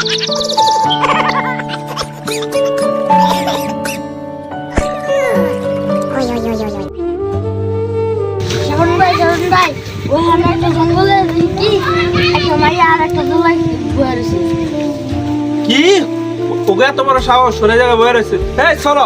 কি? একটা মাইয়া এত সাহস সরে যাবে বয়ে রয়েছে। এই চলো।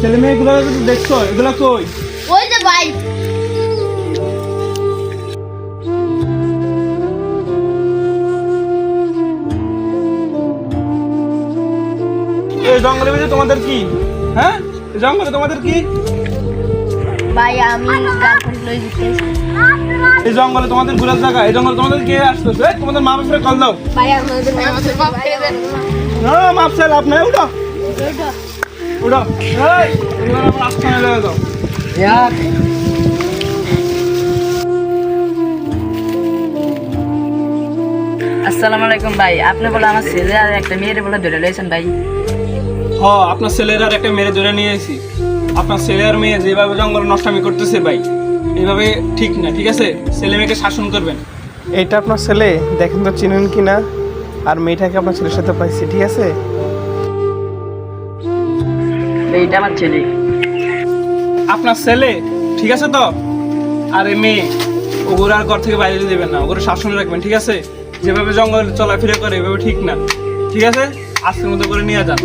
ছেলে মেয়েগুলো দেখছ এগুলো কই? ওই যে ভাই। এই জঙ্গলের ভিতরে তোমাদের কি? হ্যাঁ? এই জঙ্গলে তোমাদের কি? ভাই আমি এই জঙ্গলে তোমাদের ঘুরার জায়গা এই জঙ্গলে তোমাদের কে আসতেছে? তোমাদের মা বাপরে কল দাও। ভাই আমাদের বাপ দেন। না মাপ চাই লাভ নাই উঠো। উঠো এই এবার আমার আস্থানে লেগে যাও আসসালামু আলাইকুম ভাই আপনি বলে আমার ছেলে আর একটা মেয়ের বলে ধরে ভাই। হ আপনার ছেলের আর একটা মেরে ধরে নিয়ে এসেছি আপনার ছেলে আর মেয়ে যেভাবে জঙ্গল নষ্টামি করতেছে ভাই এইভাবে ঠিক না ঠিক আছে? ছেলে মেয়েকে শাসন করবেন। এটা আপনার ছেলে দেখেন তো চিনেন কি না আর মেয়েটাকে আপনার ছেলের সাথে পাইছি ঠিক আছে? এইটা আমার ছেলে। আপনার ছেলে? ঠিক আছে তো? আর মেয়ে, ওগুলো আর ঘর থেকে বাইরে দেবেন না। ওগুলো শাসন রাখবেন, ঠিক আছে? যেভাবে জঙ্গল চলাফেরা করে, এভাবে ঠিক না। ঠিক আছে? আজকের মতো করে নিয়ে যান।